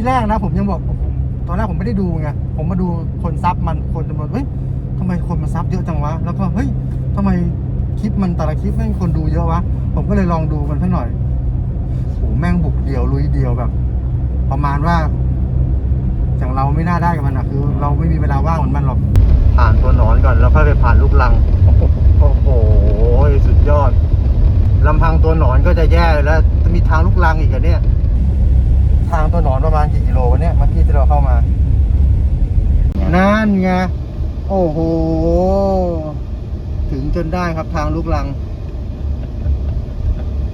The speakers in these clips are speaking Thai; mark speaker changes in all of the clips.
Speaker 1: ที่แรกนะ ผมยังบอกตอนแรกผมไม่ได้ดูไงผมมาดูคนซับมันคนจำนวนเฮ้ยทำไมคนมาซับเยอะจังวะแล้วก็เฮ้ยทำไมคลิปมันแต่ละคลิปแม่งคนดูเยอะวะผมก็เลยลองดูมันสักหน่อยโอ้แม่งบุกเดียวลุยเดียวแบบ ประมาณว่าอย่างเราไม่น่าได้กับมันอะคือ เราไม่มีเวลาว่างเหมือนมันหรอกผ่านตัวหนอนก่อนแล้วค่อยไปผ่านลูกลังโอ้โหสุดยอดลำพังตัวหนอนก็จะแย่แล้วจะมีทางลูกลังอีกอะเนี่ย ทางตัวหนอนประมาณกี่กิโลวะเนี่ยเมื่อกี้ที่เราเข้ามา นั่นไง โอ้โห ถึงจนได้ครับทางลูกลัง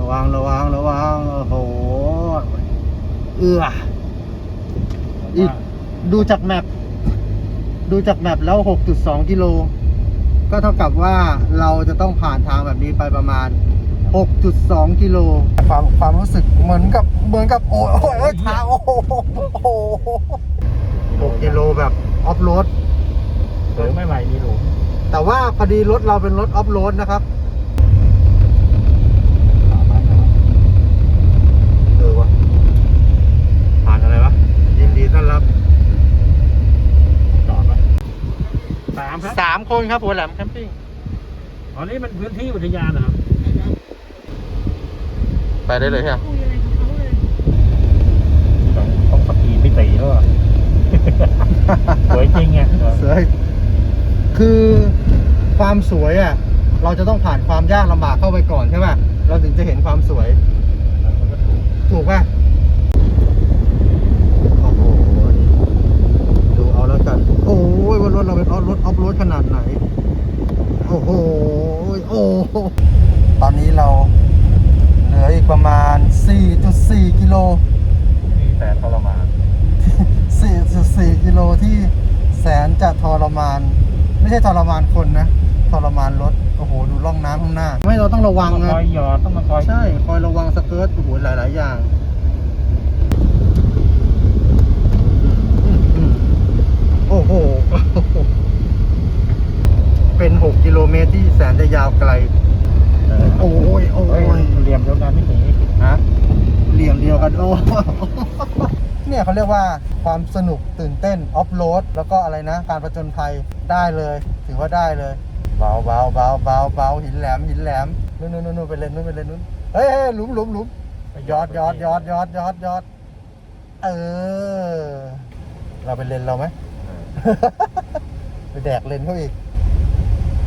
Speaker 1: ระวังระวังระวัง โอ้โห เอื้ออีกดูจากแมปดูจากแมปแล้ว 6.2 กิโล ก็เท่ากับว่าเราจะต้องผ่านทางแบบนี้ไปประมาณ 6.2 กิโล ความความรู้สึกเหมือนกับ เหมือนกับโอ้ยโอ้ยโอ้ยทางโอ้โหโอ้โห6กิโลแบบออฟโรด
Speaker 2: เออไม่ไหวมีหลุม
Speaker 1: แต่ว่าพอดีรถเราเป็นรถออฟโรดนะครับ เออวะ
Speaker 2: ผ่านอะไรวะ
Speaker 1: ยินดีต้อนรับ
Speaker 2: จอดปะสามครับ
Speaker 1: สามคนครับหัวแหลมแคมปิ้ง
Speaker 2: อ๋อนี่มันพื้นที่อุทยานเหรอครับ
Speaker 1: ไปได้เลยใช่ไหม
Speaker 2: ต้องต้อง สกีไม่ตีแล้วอะ สวยจริงไง
Speaker 1: สวยคือความสวยอะ เราจะต้องผ่านความยากลำบากเข้าไปก่อนใช่ป่ะเราถึงจะเห็นความสวย
Speaker 2: มันก็ถูก
Speaker 1: ถูกป่ะโอ้โหดูเอาแล้วกัน โอ้ยว่ารถเราเป็นออฟรถออฟโรดขนาดไหน โอ้โหโอ้โหตอนนี้เราเหลืออีกประมาณ 4.4 กิโล
Speaker 2: นี่แต่ทรมาน
Speaker 1: สนจะทรมาน ไม่ใช่ทรมานคนนะทรมานรถโอ้โหดูร่องน้ำข้างหน้า ไม่เราต้องระวัง
Speaker 2: ต้องมา
Speaker 1: นะ
Speaker 2: คอยหยอดต้องมาคอย
Speaker 1: ใช่คอยระวังสเกิร์ตโอ้โหหลาย ๆ อย่างโอ้โห เป็น 6 กิโลเมตรที่แสนจะยาวไกล
Speaker 2: เออ
Speaker 1: โอ้ย โอ้
Speaker 2: เฮ้ย
Speaker 1: ย
Speaker 2: เหลี่ยมเดียวกันไม่หนี
Speaker 1: ฮะเหลี่ยมเดียวกัน โอ้ เนี่ยเขาเรียกว่าความสนุกตื่นเต้นออฟโรดแล้วก็อะไรนะ การประจนภัยได้เลย ถือว่าได้เลย เบาเบาเบาเบาเบาหินแหลมหินแหลมนู่นนู่นนู่นไปเลนนู่นไปเลนนู่นเฮ้ยเฮ้ยหลุมหลุมหลุมยอดยอดยอดยอดยอดยอดเออ เราไปเลนเราไหมไปแดกเลนเขาอีก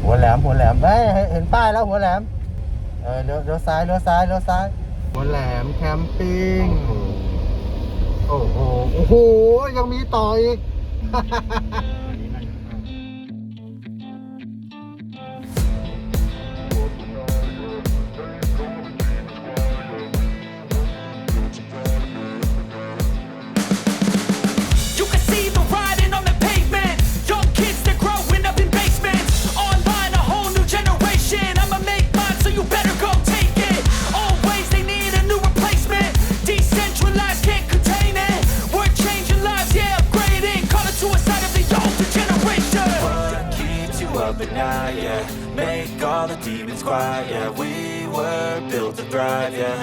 Speaker 1: หัวแหลมหัวแหลมเฮ้ยเห็นป้ายแล้วหัวแหลมเออเลี้ยวเลี้ยวซ้ายเลี้ยวซ้ายเลี้ยวซ้าย หัวแหลมแคมปิ้ง โอ้โห โอ้โห ยังมีต่ออีก
Speaker 3: all the demons quiet, yeah We were built to thrive, yeah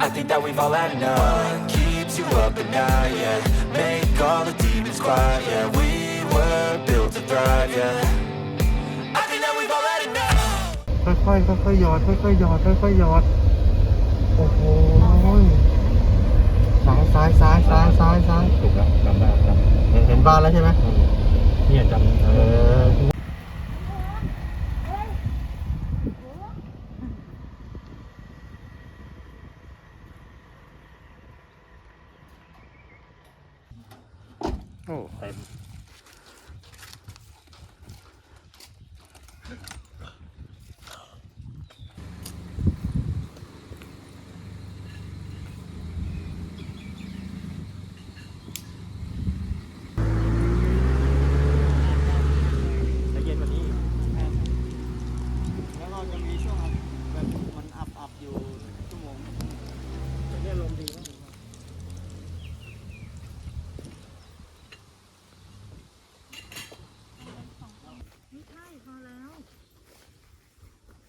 Speaker 3: I think that we've all had enough What keeps you up at night, yeah Make all the demons quiet, yeah We were built to thrive, yeah I think that we've all had enough
Speaker 1: ค่อยๆค่อยๆหยอดค่อยๆหยอดค่อยๆหยอด โอ้โหซ้ายซ้ายซ้ายซ้ายซ้ายซ้าย
Speaker 2: ถูกแล้วจำได้จำ
Speaker 1: เห็นเห็นบ้านแล้วใช่ไหม
Speaker 2: เนี่ยจำเอ
Speaker 1: เอ
Speaker 2: อ
Speaker 1: อ
Speaker 2: โอ้เต็ม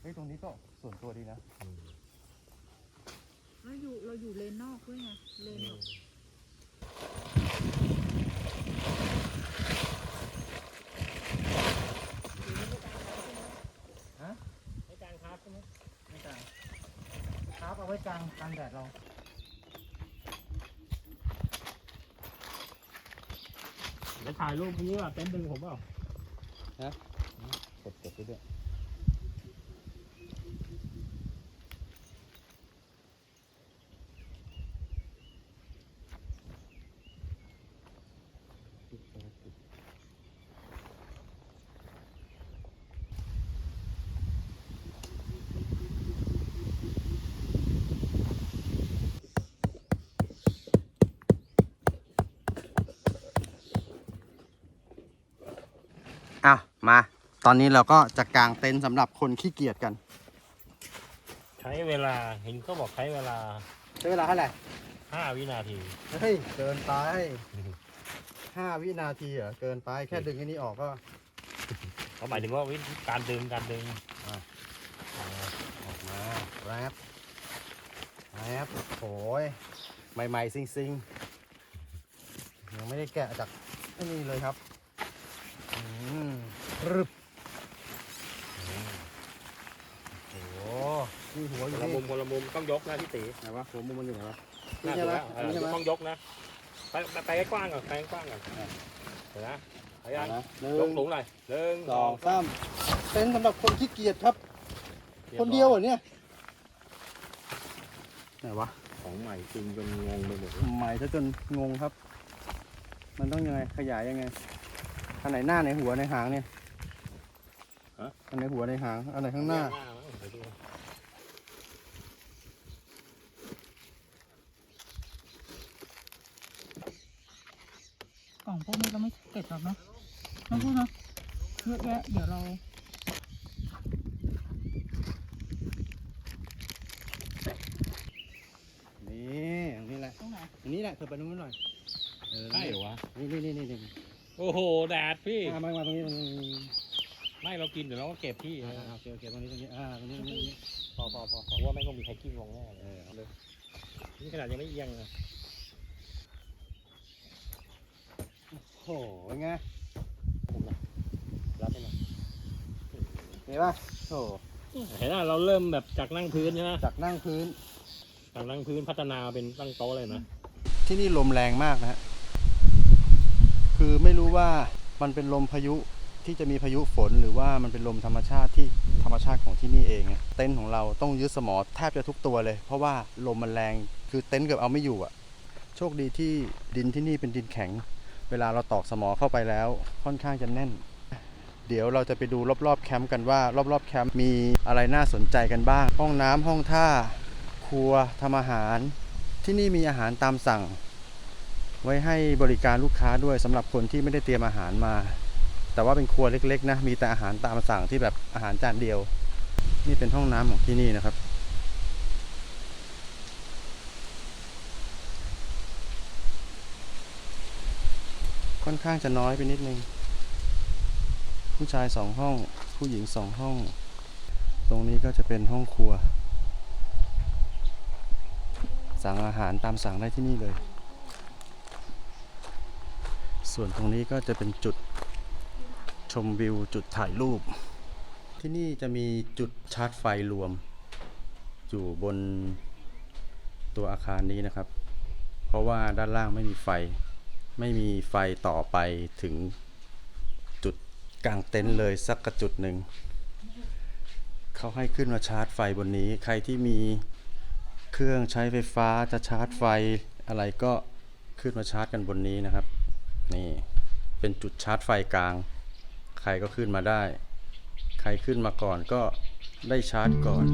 Speaker 1: นี้ก็ส่วนตัวดีนะ
Speaker 4: เราอยู่เราอยู่เลนนอกด้วยไงเลนแบบ
Speaker 2: ให้การครับใช่ไหม
Speaker 1: ไม่กลางครับเอาไว้กลางกลางแดดเรา
Speaker 2: แล้วถ่ายรูปนี้ว่าเต็นท์ดึงผมเปล่า
Speaker 1: กดกดไปด้วย อะมา ตอนนี้เราก็จะกางเต็นท์สำหรับคนขี้เกียจกัน
Speaker 2: ใช้เวลาเห็นเขาบอกใช้เวลา
Speaker 1: ใช้เวลาเท่าไหร่
Speaker 2: 5วินาที
Speaker 1: เฮ้ยเกินไปห้าวินาทีเหรอเกินไปแค่ดึงอันนี้ออกก็
Speaker 2: เขาหมายถึงว่าวิธีการดึงการดึง
Speaker 1: อะออกมาแรปแรปโอ้ยใหม่ๆซิงๆยังไม่ได้แกะจากไอ้นี่เลยครับอืม รึบโอ้โหนี่หัวอ
Speaker 2: ค
Speaker 1: ยู่
Speaker 2: นละ
Speaker 1: นี่
Speaker 2: มุมคนละมุมต้องยกนะพี่ตี
Speaker 1: ไหนวะหัวมุมมันอยู่ไหนวะ
Speaker 2: น่า
Speaker 1: ใช่
Speaker 2: จะ
Speaker 1: ไหม
Speaker 2: แล้ว
Speaker 1: อันนี้ใช่ไหม
Speaker 2: ต้องยกนะไปไปไปกว้างก่อนไปกว้างก่อนเห็นนะพยายาม
Speaker 1: นะหนึ่
Speaker 2: ย
Speaker 1: ง
Speaker 2: กสูงหน่อยหนึ่ง
Speaker 1: สองสามเป็นสำหรับคนขี้เกียจครับคนเดียวเหรอเนี่ยไหนวะ
Speaker 2: ของใหม่จริงจนงงไปหมด
Speaker 1: ใหม่ซะจนงงครับ มันต้องยังไงขยายยังไงอันไหนหน้าไหนหัวในหางเนี่ย อันไหนหัวในหาง อันไหนข้างหน้า
Speaker 2: เดี๋ยวดู
Speaker 4: กล่องพวกนี้เราไม่เก็บหรอกเนาะน้องพูดเนาะเยอะแยะเดี๋ยวเรา
Speaker 1: นี่อันนี้แหละ
Speaker 4: ตรงไหน
Speaker 1: อันนี้แหละเธอไปตรงนู้นหน่อยเออ
Speaker 2: ใช่เหรอวะ
Speaker 1: นี่นี่นี่นี่นี่
Speaker 2: โอ้โห แดดพี่
Speaker 1: อ่ามามาตรงนี้ตรงนี้ตรงนี้
Speaker 2: ไม่เรากินเดี๋ยวเราก็เก็บพี่
Speaker 1: อ่าโอเคโอเคตรงนี้ตรงนี้อ่าตรงนี้ตรงนี้ตรงนี้
Speaker 2: พอพอพอผมว่าไม่งต้องมีใครกิ้งลงแน่เลย
Speaker 1: เออเอาเลย
Speaker 2: นี่ขนาดยังไม่เอียงเลย
Speaker 1: โอ้โหเป็นไง
Speaker 2: ผมนะรับไปหน่อย
Speaker 1: เห็นป่ะโอ้โห
Speaker 2: เห็นไหมเราเริ่มแบบจากนั่งพื้นใช่ไหม
Speaker 1: จากนั่งพื้น
Speaker 2: จากนั่งพื้นพัฒนาเป็นตั้งโต๊ะเลยนะ
Speaker 1: ที่นี่ลมแรงมากนะฮะ คือไม่รู้ว่ามันเป็นลมพายุ ที่จะมีพายุฝนหรือว่ามันเป็นลมธรรมชาติที่ธรรมชาติของที่นี่เอง เต็นท์ของเราต้องยึดสมอแทบจะทุกตัวเลย เพราะว่าลมมันแรงคือเต็นท์เกือบเอาไม่อยู่อะโชคดีที่ดินที่นี่เป็นดินแข็ง เวลาเราตอกสมอเข้าไปแล้วค่อนข้างจะแน่น เดี๋ยวเราจะไปดูรอบๆแคมป์กันว่ารอบๆแคมป์มีอะไรน่าสนใจกันบ้าง ห้องน้ำห้องท่า ครัวทำอาหาร ที่นี่มีอาหารตามสั่ง ไว้ให้บริการลูกค้าด้วยสำหรับคนที่ไม่ได้เตรียมอาหารมา แต่ว่าเป็นครัวเล็กๆนะ มีแต่อาหารตามสั่งที่แบบอาหารจานเดียว นี่เป็นห้องน้ำของที่นี่นะครับ ค่อนข้างจะน้อยไปนิดนึง ผู้ชายสองห้อง ผู้หญิงสองห้อง ตรงนี้ก็จะเป็นห้องครัว สั่งอาหารตามสั่งได้ที่นี่เลย ส่วนตรงนี้ก็จะเป็นจุด ชมวิวจุดถ่ายรูป ที่นี่จะมีจุดชาร์จไฟรวม อยู่บนตัวอาคารนี้นะครับ เพราะว่าด้านล่างไม่มีไฟ ไม่มีไฟต่อไปถึงจุดกลางเต็นท์เลยสักกระจุดหนึ่ง เขาให้ขึ้นมาชาร์จไฟบนนี้ ใครที่มีเครื่องใช้ไฟฟ้าจะชาร์จไฟอะไรก็ขึ้นมาชาร์จกันบนนี้นะครับ นี่เป็นจุดชาร์จไฟกลาง ใครก็ขึ้นมาได้ ใครขึ้นมาก่อนก็ได้ชาร์จก่อน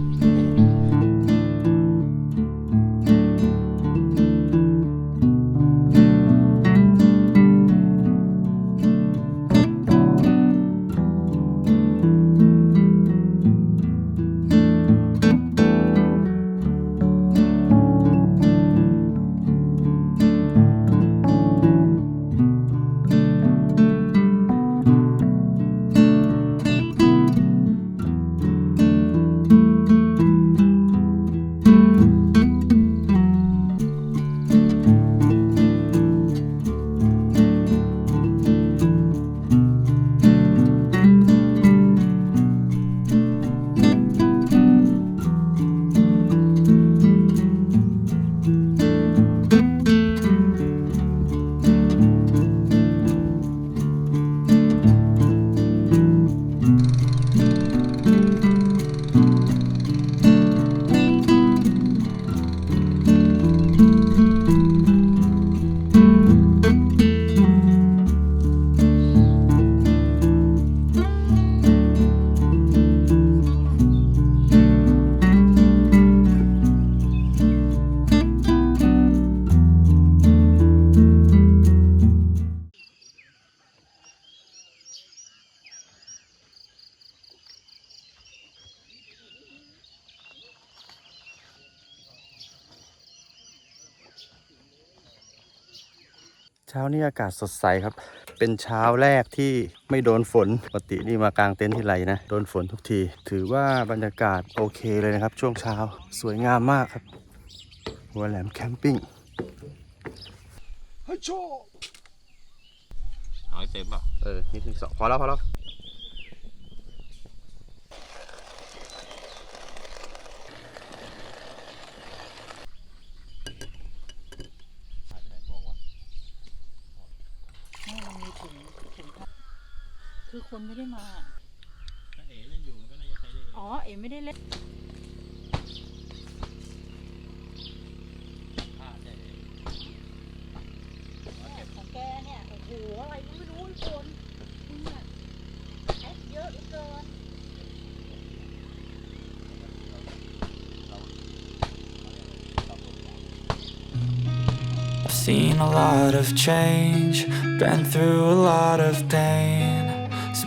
Speaker 1: เช้านี้อากาศสดใสครับ เป็นเช้าแรกที่ไม่โดนฝน ปกตินี่มากางเต็นท์ที่ไรนะ โดนฝนทุกที ถือว่าบรรยากาศโอเคเลยนะครับ ช่วงเช้าสวยงามมากครับ หัวแหลมแคมปิ้ง
Speaker 2: เอาให้เต็มเปล่ะ
Speaker 1: เออนิดนึงสองพอแล้วพอแล้ว
Speaker 4: ไม่มันมีถุงถุงผ้า คือคนไม่ได้มา
Speaker 2: เอ๋เล่นอยู่มันก็น่าจะใช้ได้
Speaker 4: อ๋อ เอ๋ไม่ได้เล่นของแกเนี่ย โอ้โห อะไรก็ไม่รู้คนมึงอะแอคเยอะเหลือเกิน
Speaker 3: I've seen a lot of change, been through a lot of pain.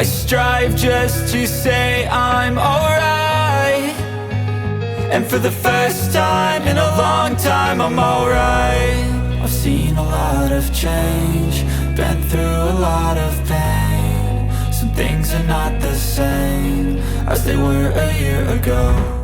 Speaker 3: I strive just to say I'm alright. And for the first time in a long time, I'm alright. I've seen a lot of change, been through a lot of pain. Some things are not the same as they were a year ago.